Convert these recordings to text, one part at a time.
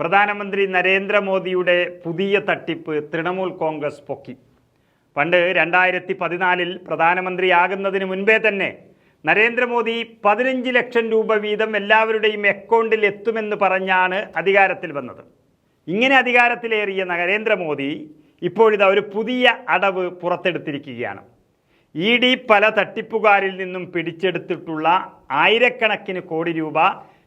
പ്രധാനമന്ത്രി നരേന്ദ്രമോദിയുടെ പുതിയ തട്ടിപ്പ് തൃണമൂൽ കോൺഗ്രസ് പൊക്കി. പണ്ട് രണ്ടായിരത്തി പതിനാലിൽ പ്രധാനമന്ത്രിയാകുന്നതിന് മുൻപേ തന്നെ നരേന്ദ്രമോദി പതിനഞ്ച് ലക്ഷം രൂപ വീതം എല്ലാവരുടെയും അക്കൗണ്ടിൽ എത്തുമെന്ന് പറഞ്ഞാണ് അധികാരത്തിൽ വന്നത്. ഇങ്ങനെ അധികാരത്തിലേറിയ നരേന്ദ്രമോദി ഇപ്പോഴിതാ ഒരു പുതിയ അടവ് പുറത്തെടുത്തിരിക്കുകയാണ്. ഇ ഡി പല തട്ടിപ്പുകാരിൽ നിന്നും പിടിച്ചെടുത്തിട്ടുള്ള ആയിരക്കണക്കിന് കോടി രൂപ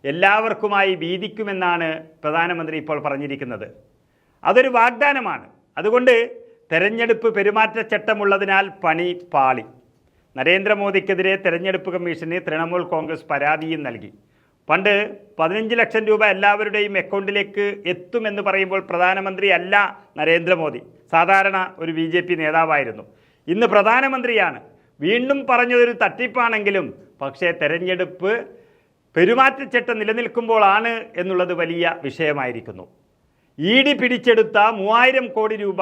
എല്ലാവർക്കുമായി വീതിക്കുമെന്നാണ് പ്രധാനമന്ത്രി ഇപ്പോൾ പറഞ്ഞിരിക്കുന്നത്. അതൊരു വാഗ്ദാനമാണ്. അതുകൊണ്ട് തെരഞ്ഞെടുപ്പ് പെരുമാറ്റച്ചട്ടമുള്ളതിനാൽ പണി പാളി. നരേന്ദ്രമോദിക്കെതിരെ തെരഞ്ഞെടുപ്പ് കമ്മീഷന് തൃണമൂൽ കോൺഗ്രസ് പരാതിയും നൽകി. പണ്ട് പതിനഞ്ച് ലക്ഷം രൂപ എല്ലാവരുടെയും അക്കൗണ്ടിലേക്ക് എത്തുമെന്ന് പറയുമ്പോൾ പ്രധാനമന്ത്രി അല്ല നരേന്ദ്രമോദി. സാധാരണ ഒരു ബി ജെ പി നേതാവായിരുന്നു. ഇന്ന് പ്രധാനമന്ത്രിയാണ്. വീണ്ടും പറഞ്ഞതൊരു തട്ടിപ്പാണെങ്കിലും പക്ഷേ തെരഞ്ഞെടുപ്പ് പെരുമാറ്റച്ചട്ടം നിലനിൽക്കുമ്പോഴാണ് എന്നുള്ളത് വലിയ വിഷയമായിരിക്കുന്നു. ഇ ഡി പിടിച്ചെടുത്ത മൂവായിരം കോടി രൂപ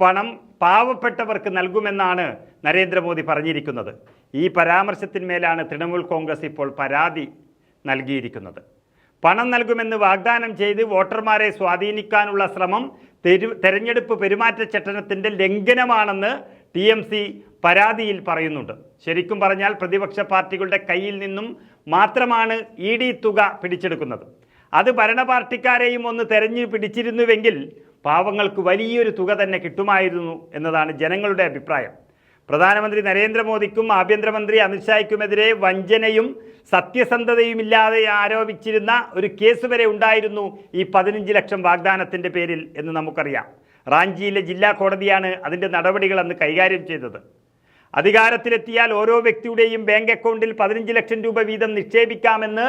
പണം പാവപ്പെട്ടവർക്ക് നൽകുമെന്നാണ് നരേന്ദ്രമോദി പറഞ്ഞിരിക്കുന്നത്. ഈ പരാമർശത്തിന്മേലാണ് തൃണമൂൽ കോൺഗ്രസ് ഇപ്പോൾ പരാതി നൽകിയിരിക്കുന്നത്. പണം നൽകുമെന്ന് വാഗ്ദാനം ചെയ്ത് വോട്ടർമാരെ സ്വാധീനിക്കാനുള്ള ശ്രമം തെരു തെരഞ്ഞെടുപ്പ് പെരുമാറ്റച്ചട്ടനത്തിന്റെ ലംഘനമാണെന്ന് ടി എം സി പരാതിയിൽ പറയുന്നുണ്ട്. ശരിക്കും പറഞ്ഞാൽ പ്രതിപക്ഷ പാർട്ടികളുടെ കയ്യിൽ നിന്നും മാത്രമാണ് ഇ ഡി തുക പിടിച്ചെടുക്കുന്നത്. അത് ഭരണ പാർട്ടിക്കാരെയും ഒന്ന് തെരഞ്ഞു പിടിച്ചിരുന്നുവെങ്കിൽ പാവങ്ങൾക്ക് വലിയൊരു തുക തന്നെ കിട്ടുമായിരുന്നു എന്നതാണ് ജനങ്ങളുടെ അഭിപ്രായം. പ്രധാനമന്ത്രി നരേന്ദ്രമോദിക്കും ആഭ്യന്തരമന്ത്രി അമിത്ഷായ്ക്കുമെതിരെ വഞ്ചനയും സത്യസന്ധതയുമില്ലാതെ ആരോപിച്ചിരുന്ന ഒരു കേസ് വരെ ഉണ്ടായിരുന്നു ഈ പതിനഞ്ച് ലക്ഷം വാഗ്ദാനത്തിന്റെ പേരിൽ എന്ന് നമുക്കറിയാം. റാഞ്ചിയിലെ ജില്ലാ കോടതിയാണ് അതിന്റെ നടപടികൾ അന്ന് കൈകാര്യം ചെയ്തത്. അധികാരത്തിലെത്തിയാൽ ഓരോ വ്യക്തിയുടെയും ബാങ്ക് അക്കൗണ്ടിൽ പതിനഞ്ച് ലക്ഷം രൂപ വീതം നിക്ഷേപിക്കാമെന്ന്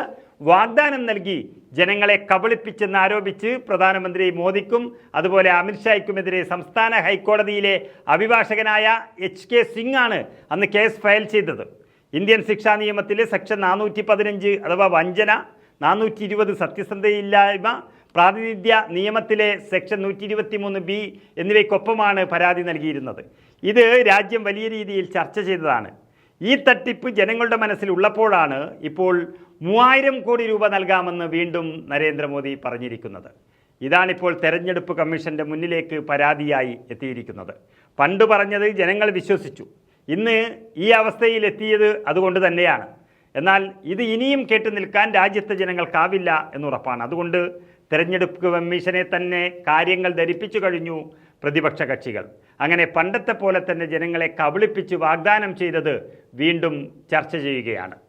വാഗ്ദാനം നൽകി ജനങ്ങളെ കബളിപ്പിച്ചെന്ന് ആരോപിച്ച് പ്രധാനമന്ത്രി മോദിക്കും അതുപോലെ അമിത്ഷായ്ക്കുമെതിരെ സംസ്ഥാന ഹൈക്കോടതിയിലെ അഭിഭാഷകനായ എച്ച് കെ സിംഗ് ആണ് അന്ന് കേസ് ഫയൽ ചെയ്തത്. ഇന്ത്യൻ ശിക്ഷാ നിയമത്തിലെ സെക്ഷൻ നാനൂറ്റി പതിനഞ്ച് അഥവാ വഞ്ചന നാനൂറ്റി ഇരുപത് സത്യസന്ധതയില്ലായ്മ പ്രാതിനിധ്യ നിയമത്തിലെ സെക്ഷൻ നൂറ്റി ഇരുപത്തി മൂന്ന് ബി എന്നിവയ്ക്കൊപ്പമാണ് പരാതി നൽകിയിരുന്നത്. ഇത് രാജ്യം വലിയ രീതിയിൽ ചർച്ച ചെയ്തതാണ്. ഈ തട്ടിപ്പ് ജനങ്ങളുടെ മനസ്സിൽ ഉള്ളപ്പോഴാണ് ഇപ്പോൾ മൂവായിരം കോടി രൂപ നൽകാമെന്ന് വീണ്ടും നരേന്ദ്രമോദി പറഞ്ഞിരിക്കുന്നത്. ഇതാണിപ്പോൾ തെരഞ്ഞെടുപ്പ് കമ്മീഷന്റെ മുന്നിലേക്ക് പരാതിയായി എത്തിയിരിക്കുന്നത്. പണ്ട് പറഞ്ഞത് ജനങ്ങൾ വിശ്വസിച്ചു. ഇന്ന് ഈ അവസ്ഥയിൽ എത്തിയത് അതുകൊണ്ട് തന്നെയാണ്. എന്നാൽ ഇത് ഇനിയും കേട്ടു നിൽക്കാൻ രാജ്യത്തെ ജനങ്ങൾക്കാവില്ല എന്നുറപ്പാണ്. അതുകൊണ്ട് തെരഞ്ഞെടുപ്പ് കമ്മീഷനെ തന്നെ കാര്യങ്ങൾ ധരിപ്പിച്ചു കഴിഞ്ഞു പ്രതിപക്ഷ കക്ഷികൾ. അങ്ങനെ പണ്ടത്തെ പോലെ തന്നെ ജനങ്ങളെ കബളിപ്പിച്ച് വാഗ്ദാനം ചെയ്തത് വീണ്ടും ചർച്ച ചെയ്യുകയാണ്.